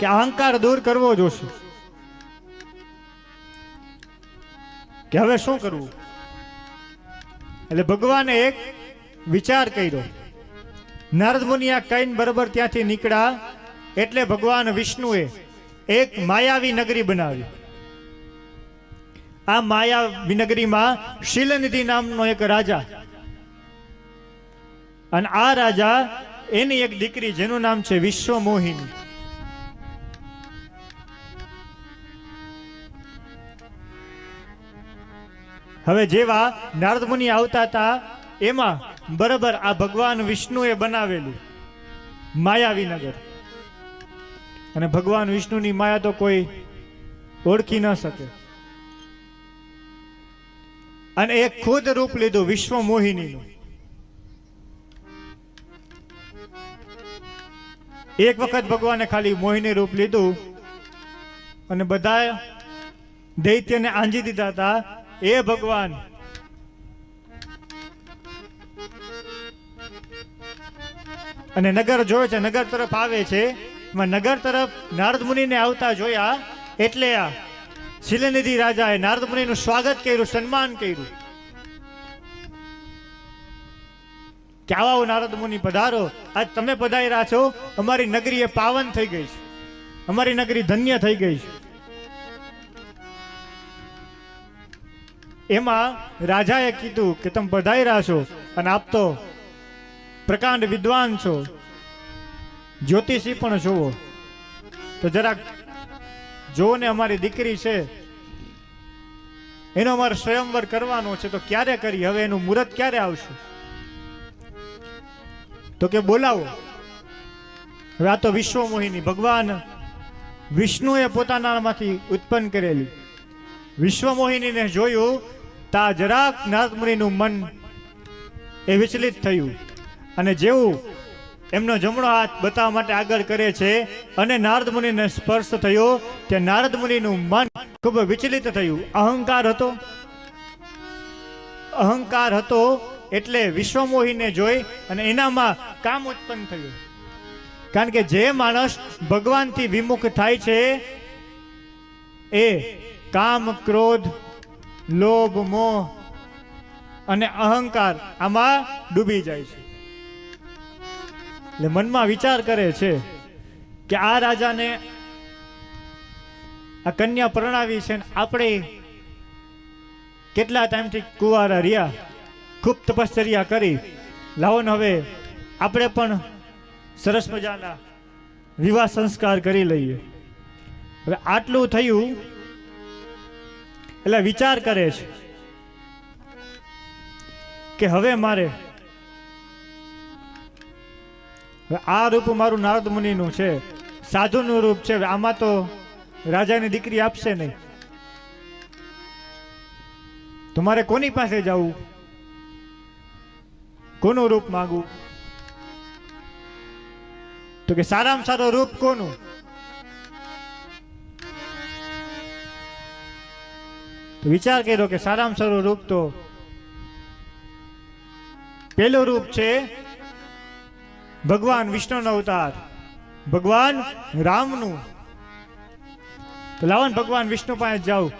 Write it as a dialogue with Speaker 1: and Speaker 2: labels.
Speaker 1: કે અહંકાર દૂર કરવો જોશે. કે હવે શું કરવું? એટલે ભગવાને એક વિચાર કર્યો. નારદ મુનિ કઈને બરોબર ત્યાંથી નીકળ્યા, એટલે ભગવાન વિષ્ણુએ એક માયાવી નગરી બનાવી. આ માયાવી નગરીમાં શિલનિધિ નામનો એક રાજા. અને આ રાજા એની એક દીકરી જેનું નામ છે વિશ્વમોહિની. હવે જેવા નારદ મુનિ આવતા હતા, એમાં બરાબર આ ભગવાન વિષ્ણુએ બનાવેલું માયાવી નગર અને ભગવાન વિષ્ણુની માયા તો કોઈ ઓળખી ન શકે. અને એક ખુદ રૂપ લીધું વિશ્વ મોહિનીનું. એક વખત ભગવાને ખાલી મોહિની રૂપ લીધું અને બધા દૈત્યને આંજી દીધા હતા એ ભગવાન. અને નગર જોયે છે, નગર તરફ આવે છે. નગર તરફ નારદ મુનિને આવતા જોયા. એટલે આ શિલનિધિ રાજાએ નારદ મુનિનું સ્વાગત કર્યું, સન્માન કર્યું. કે આવો નારદ મુનિ પધારો. આજ તમે પધાર્યા છો, અમારી નગરી એ પાવન થઈ ગઈ છે. અમારી નગરી ધન્ય થઈ ગઈ છે. એમાં રાજાએ કીધું કે તમે પધાર્યા છો અને આપ તો પ્રકાંડ વિદ્વાન છો. જ્યોતિષી પણ છો તો જરાક જો ને અમારી દીકરી છે. એનો અમારે સ્વયંવર કરવાનો છે. તો ક્યારે કરી? હવે એનું મુહૂર્ત ક્યારે આવશે? તો કે બોલાવો. હવે આ તો વિશ્વમોહિની, ભગવાન વિષ્ણુએ પોતાનામાંથી ઉત્પન્ન કરેલી. વિશ્વમોહિનીને જોયું તા જરાક નારદમુનિનું મન એ વિચલિત થયું અને જેવું એમનો જમણો હાથ બતાવવા માટે આગળ કરે છે અને નારદ સ્પર્શ થયો, તે નારદ મન ખૂબ વિચલિત થયું. અહંકાર હતો. અહંકાર હતો એટલે વિશ્વમોહીને જોઈ અને એનામાં કામ ઉત્પન્ન થયું. કારણ કે જે માણસ ભગવાનથી વિમુખ થાય છે, એ કામ, ક્રોધ લોભ, મોહ અને અહંકાર આમાં ડૂબી જાય છે. એટલે મનમાં વિચાર કરે છે કે આ રાજાને આ કન્યા પરણાવી છે આપણે કેટલા ટાઈમથી કુંવારા રહ્યા, ખૂબ તપશ્ચર્યા કરી. લાવો ને હવે આપણે પણ સરસ મજાના વિવાહ સંસ્કાર કરી લઈએ. હવે આટલું થયું એટલે વિચાર કરે છે કે હવે મારે આ રૂપ મારું નારદ મુનિનું છે, સાધુનું રૂપ છે, આમાં તો રાજાની દીકરી આપશે નહીં. તો મારે કોની પાસે જવું? કોનું રૂપ માંગવું? તો કે સારામાં સારો રૂપ કોનું? વિચાર કર્યો કે સારામાં સારું રૂપ તો પેલું રૂપ છે ભગવાન વિષ્ણુનો અવતાર. ભગવાન રામનું. તો લાવન ભગવાન વિષ્ણુ પાસે જાઉં